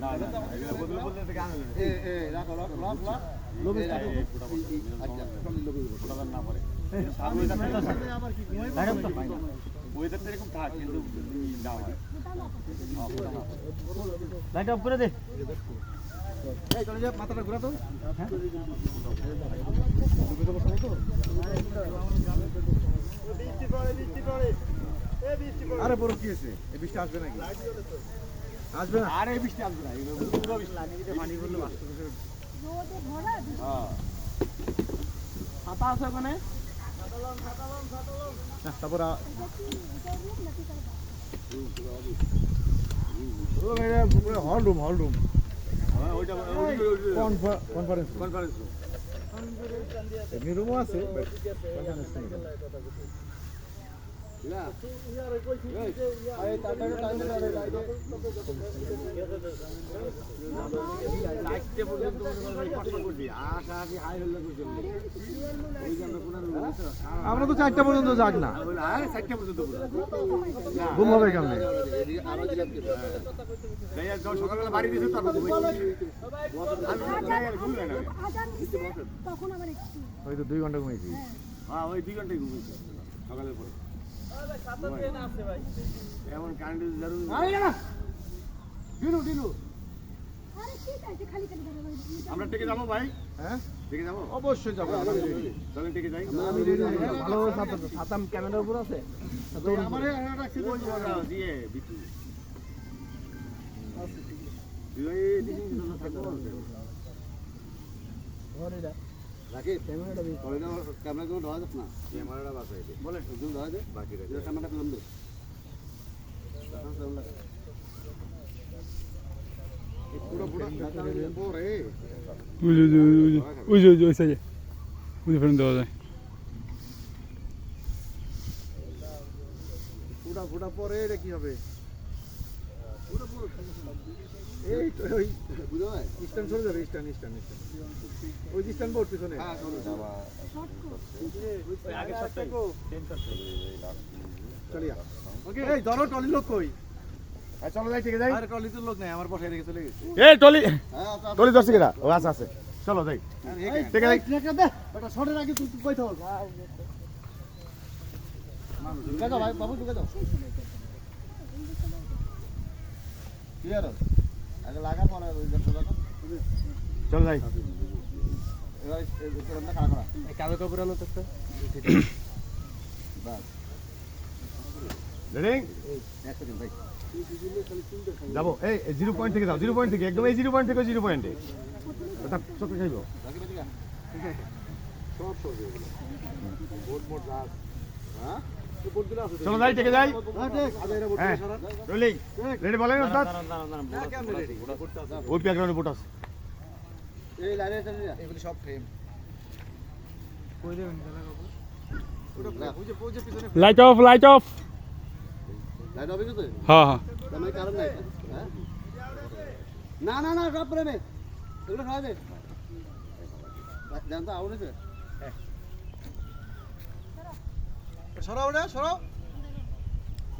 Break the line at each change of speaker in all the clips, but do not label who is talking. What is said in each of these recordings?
না
আচ্ছা
পরে ওয়েদারটা এরকম থাক কিন্তু না হয়।
লাইট অফ করে দে।
এই চলে যা মাথাটা ঘোরা তো।
আরে বড় কি হয়েছে? এই বৃষ্টি আসবে নাকি? আসবে না?
আর বৃষ্টি আসবে না পুরো বৃষ্টি।
পানি
রোদে ভরা
হ্যাঁ।
ছাতা আছে ওখানে?
তারপর আ-
এটা
ও এটা পুরো হল রুম হল রুম
হ্যাঁ,
কনফারেন্স
কনফারেন্স
এমনি রুমও আছে
আশি হাই হলে করছি ওই জন্য কোনো
আমরা তো চারটা পর্যন্ত যাক না।
চারটে পর্যন্ত
ঘুম হবে কেমনে? তো দুই ঘণ্টা ঘুমিয়েছি।
হ্যাঁ ওই দুই ঘন্টায় ঘুমিয়েছি সকালের পরে এমন কারেন্ট জরুরি
দিলু
আমরা টেকে যাব ভাই?
হ্যাঁ?
টেকে যাব?
অবশ্যই যাব
টেকে যাই।
আমি
ভালো ছাতাম ক্যামেরার উপর আছে।
আমার
ওটা দিয়ে বিটু।
রাখি। ক্যামেরাটা বি করে দাও ক্যামেরা গুলো ধরা যাক না
ক্যামেরাটা বাসাই দে
বলে জুম ধরা দে
বাকি রাখি
এটা ক্যামেরাটা ফিল্ম দে
পুরো পুরো পরে
ওই যে ওই যে ওই যে ওই যে ওই ফ্রেন্ড দেওয়া যায়
ফুটা ফুটা পরে এটা এই তো ওই
ভাই
চলে ওই
হ্যাঁ
চলিয়া ওকে এই টলি লোক কই
চলো যাই টেকে যাই।
আরে টলি তো লোক নাই আমার বসায় রেখে চলে গেছে।
এই টলি
হ্যাঁ আচ্ছা
টলি দশ কেরা ও আছে আছে। চলো যাই। টেকে যাই।
ঠিক দে। এটা শর্টের আগে তুই কই থাক ঢুকে যাও ভাই বাবু ঢুকে যাও। ক্লিয়ার আগে লাগা পরে ওই দেখো দেখো
যাই।
এবার এরকমটা খারাপ করা
কালো কাপড় আনো তো
বাস
রেডি
এক সেকেন্ড ভাই।
যাব? এই জিরো পয়েন্ট থেকে যাও জিরো পয়েন্ট থেকে একদম এই জিরো পয়েন্ট থেকে জিরো পয়েন্টে চোখে
হ্যাঁ
আছে
চলো যাই টেকে যাই।
হ্যাঁ
রোলিং। রেডি বলেন ওস্তাদ? ওই ব্যাকগ্রাউন্ডে বুট আছে।
এই লাইনে
এগুলি সব ফ্রেম কই দেবেন? ওটা ওই যে পিছনে
লাইট অফ লাইট অফ হ্যাঁ হ্যাঁ।
মানে কারণ নাই হ্যাঁ? না না না সব প্রেমে এগুলো খাওয়া দে। জান তো আউনে
সরা ওটা সরা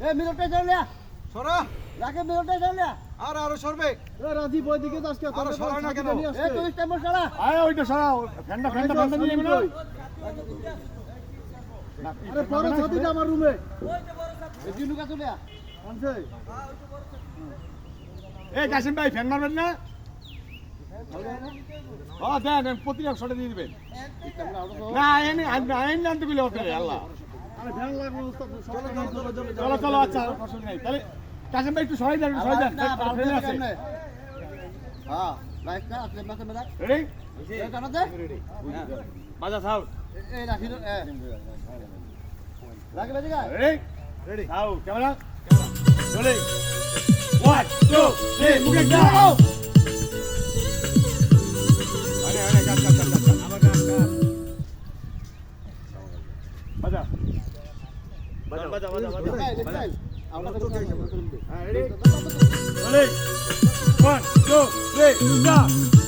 এ মিলটা চলে
সরা।
রাকে মিলটা চলে
আর আরও সরবে।
এ রাজীব ওই দিকে যাস কে?
আরও না কেন?
এ তুই টাইম সারা।
আয় ওইটা সরাও। ফ্যানটা ফ্যানটা ফ্যানটা নিয়ে না
আরে পরে সাথে আমার রুমে এই
কাসিম ভাই ফ্যান মারবেন না? ও দেন প্রতিটা শটে দিয়ে দিবেন। না এনে আইন আনতে গেলে হতে আল্লাহ।
আরে ফ্যান লাগবে চলো চলো চলো
চলো চলো আচ্ছা অসুবিধা তাহলে কাসিম ভাই একটু সরাই দেন সরাই দেন। ফ্রেন্ড আছে।
হ্যাঁ লাইটটা আছে মাসে মেলা।
রেডি?
এ
বাজা সাউন্ড
এই রাখি এ। লাগে
ready? Ready? Now, camera. camera. Ready? One, two, three, move it down. Allez, allez,
calme, calme, calme, calme.
Amar, calme, calme. Baja.
Baja, Ready? Ready? One, two, three, stop.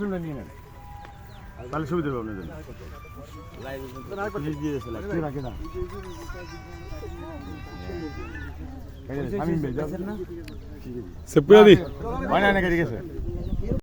রুমটা নিয়ে নেন। তাহলে সুবিধা হবে আপনাদের। পুলিশ দিয়ে দিয়েছে লাইভ রাখে না।
সে পুরা দি
হয় না? গেছে